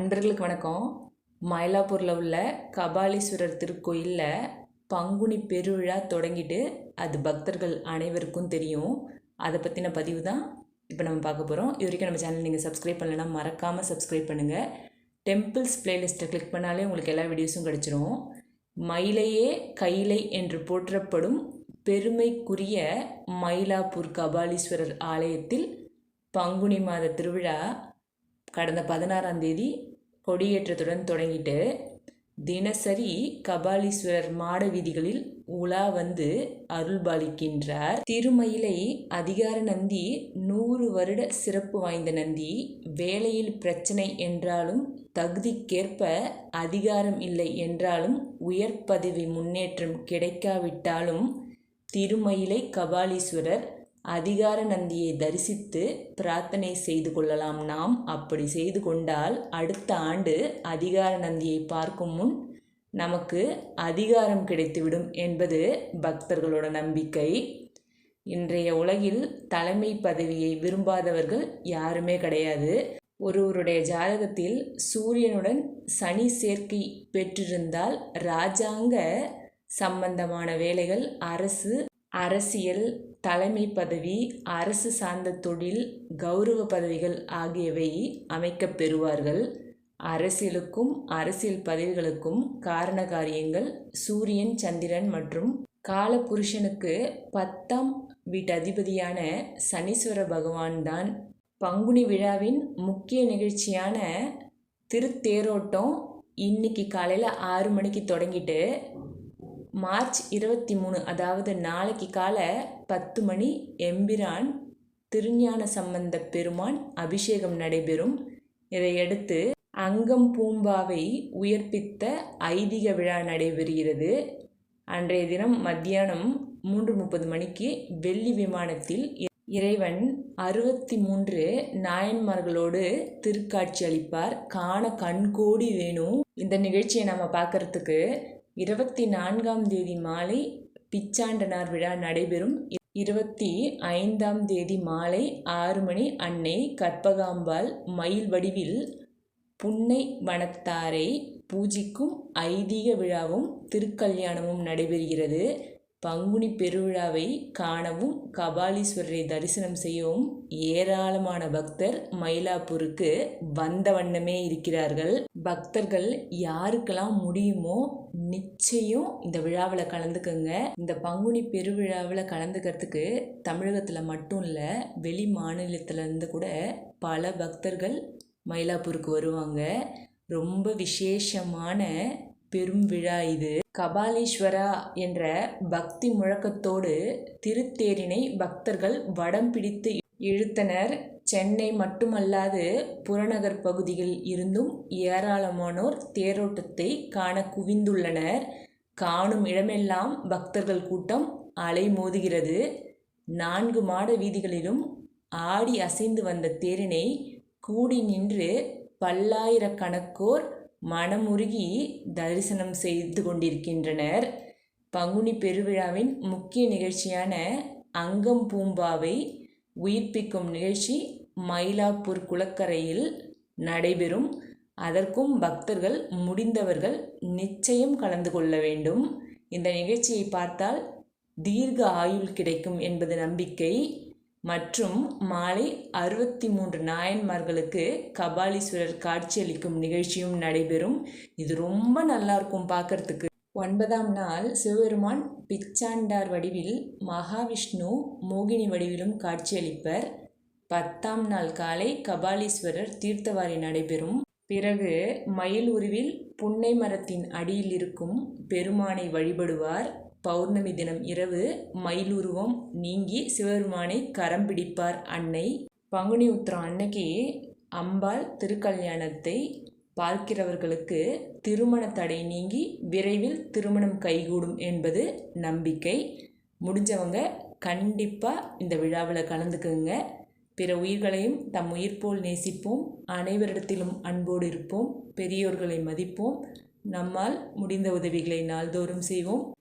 அன்பர்களுக்கு வணக்கம். மயிலாப்பூரில் உள்ள கபாலீஸ்வரர் திருக்கோயிலில் பங்குனி பெருவிழா தொடங்கிட்டு அது பக்தர்கள் அனைவருக்கும் தெரியும். அதை பற்றின பதிவு தான் இப்போ நம்ம பார்க்க போகிறோம் இது வரைக்கும் நம்ம சேனல் நீங்கள் சப்ஸ்கிரைப் பண்ணலைன்னா மறக்காமல் சப்ஸ்கிரைப் பண்ணுங்கள் டெம்பிள்ஸ் பிளேலிஸ்ட்டை கிளிக் பண்ணாலே உங்களுக்கு எல்லா வீடியோஸும் கிடச்சிரும். மயிலையே கைலை என்று போற்றப்படும் பெருமைக்குரிய மயிலாப்பூர் கபாலீஸ்வரர் ஆலயத்தில் பங்குனி மாத திருவிழா கடந்த பதினாறாம் தேதி கொடியேற்றத்துடன் தொடங்கிட்டு தினசரி கபாலீஸ்வரர் மாட வீதிகளில் உலா வந்து அருள்பாலிக்கின்றார். திருமயிலை அதிகார நந்தி நூறு வருட சிறப்பு வாய்ந்த நந்தி வேலையில் பிரச்சனை என்றாலும் தகுதிக்கேற்ப அதிகாரம் இல்லை என்றாலும் உயர் பதவி முன்னேற்றம் கிடைக்காவிட்டாலும் திருமயிலை கபாலீஸ்வரர் அதிகார நந்தியை தரிசித்து பிரார்த்தனை செய்து கொள்ளலாம் நாம். அப்படி செய்து கொண்டால் அடுத்த ஆண்டு அதிகார நந்தியை பார்க்கும் முன் நமக்கு அதிகாரம் கிடைத்துவிடும் என்பது பக்தர்களோட நம்பிக்கை. இன்றைய உலகில் தலைமை பதவியை விரும்பாதவர்கள் யாருமே கிடையாது. ஒருவருடைய ஜாதகத்தில் சூரியனுடன் சனி சேர்க்கை பெற்றிருந்தால் ராஜாங்க சம்பந்தமான வேலைகள் அரசு அரசியல் தலைமை பதவி அரசு சார்ந்த தொழில் கௌரவ பதவிகள் ஆகியவை அமைக்கப் பெறுவார்கள். அரசியலுக்கும் அரசியல் பதவிகளுக்கும் காரண காரியங்கள் சூரியன் சந்திரன் மற்றும் காலபுருஷனுக்கு பத்தாம் வீட்டு அதிபதியான சனீஸ்வர பகவான் தான் பங்குனி விழாவின் முக்கிய நிகழ்ச்சியான திருத்தேரோட்டம் இன்னைக்கு காலையில் ஆறு மணிக்கு தொடங்கிட்டு மார்ச் இருபத்தி மூணு அதாவது நாளைக்கு கால பத்து மணி எம்பிரான் திருஞான சம்பந்த பெருமான் அபிஷேகம் நடைபெறும். இதையடுத்து அங்கம் பூம்பாவை உயர்ப்பித்த ஐதீக விழா நடைபெறுகிறது. அன்றைய தினம் மத்தியானம் மூன்று முப்பது மணிக்கு வெள்ளி விமானத்தில் இறைவன் அறுபத்தி மூன்று நாயன்மார்களோடு திருக்காட்சி அளிப்பார். காண கண்கோடி வேணும். இந்த நிகழ்ச்சியை நம்ம பார்க்கறதுக்கு இருபத்தி நான்காம் தேதி மாலை பிச்சாண்டனார் விழா நடைபெறும். இருபத்தி ஐந்தாம் தேதி மாலை ஆறு மணி அன்னை கற்பகாம்பாள் மயில் வடிவில் புன்னை வனத்தாரை பூஜிக்கும் ஐதீக விழாவும் திருக்கல்யாணமும் நடைபெறுகிறது. பங்குனி பெருவிழாவை காணவும் கபாலீஸ்வரரை தரிசனம் செய்யவும் ஏராளமான பக்தர் மயிலாப்பூருக்கு வந்த வண்ணமே இருக்கிறார்கள். பக்தர்கள் யாருக்கெல்லாம் முடியுமோ நிச்சயம் இந்த விழாவில் கலந்துக்கங்க. இந்த பங்குனி பெருவிழாவில் கலந்துக்கிறதுக்கு தமிழகத்தில் மட்டும் இல்லை வெளி மாநிலத்திலேருந்து கூட பல பக்தர்கள் மயிலாப்பூருக்கு வருவாங்க. ரொம்ப விசேஷமான பெரும் விழா இது. கபாலீஸ்வரா என்ற பக்தி முழக்கத்தோடு திருத்தேரினை பக்தர்கள் வடம் பிடித்து இழுத்தனர். சென்னை மட்டுமல்லாது புறநகர் பகுதியில் இருந்தும் ஏராளமானோர் தேரோட்டத்தை காண குவிந்துள்ளனர். காணும் இடமெல்லாம் பக்தர்கள் கூட்டம் அலை மோதுகிறது. நான்கு மாட வீதிகளிலும் ஆடி அசைந்து வந்த தேரினை கூடி நின்று பல்லாயிரக்கணக்கோர் மனமுருகி தரிசனம் செய்து கொண்டிருக்கின்றனர். பங்குனி பெருவிழாவின் முக்கிய நிகழ்ச்சியான அங்கம் பூம்பாவை உயிர்ப்பிக்கும் நிகழ்ச்சி மயிலாப்பூர் குளக்கரையில் நடைபெறும். அதற்கும் பக்தர்கள் முடிந்தவர்கள் நிச்சயம் கலந்து கொள்ள வேண்டும். இந்த நிகழ்ச்சியை பார்த்தால் தீர்க்க ஆயுள் கிடைக்கும் என்பது நம்பிக்கை. மற்றும் மாலை அறுபத்தி மூன்று நாயன்மார்களுக்கு கபாலீஸ்வரர் காட்சியளிக்கும் நிகழ்ச்சியும் நடைபெறும். இது ரொம்ப நல்லா இருக்கும் பார்க்கறதுக்கு ஒன்பதாம் நாள் சிவபெருமான் பிச்சாண்டார் வடிவில் மகாவிஷ்ணு மோகினி வடிவிலும் காட்சியளிப்பர். பத்தாம் நாள் காலை கபாலீஸ்வரர் தீர்த்தவாரி நடைபெறும். பிறகு மயில் உருவில் புன்னை மரத்தின் அடியில் இருக்கும் பெருமானை வழிபடுவார். பௌர்ணமி தினம் இரவு மயிலுருவம் நீங்கி சிவபெருமானை கரம் பிடிப்பார் அன்னை. பங்குனி உத்திரம் அன்னைக்கு அம்பாள் திருக்கல்யாணத்தை பார்க்கிறவர்களுக்கு திருமண தடை நீங்கி விரைவில் திருமணம் கைகூடும் என்பது நம்பிக்கை. முடிஞ்சவங்க கண்டிப்பாக இந்த விழாவில் கலந்துக்குங்க. பிற உயிர்களையும் தம் உயிர் போல் நேசிப்போம். அனைவரிடத்திலும் அன்போடு இருப்போம். பெரியோர்களை மதிப்போம். நம்மால் முடிந்த உதவிகளை நாள்தோறும் செய்வோம்.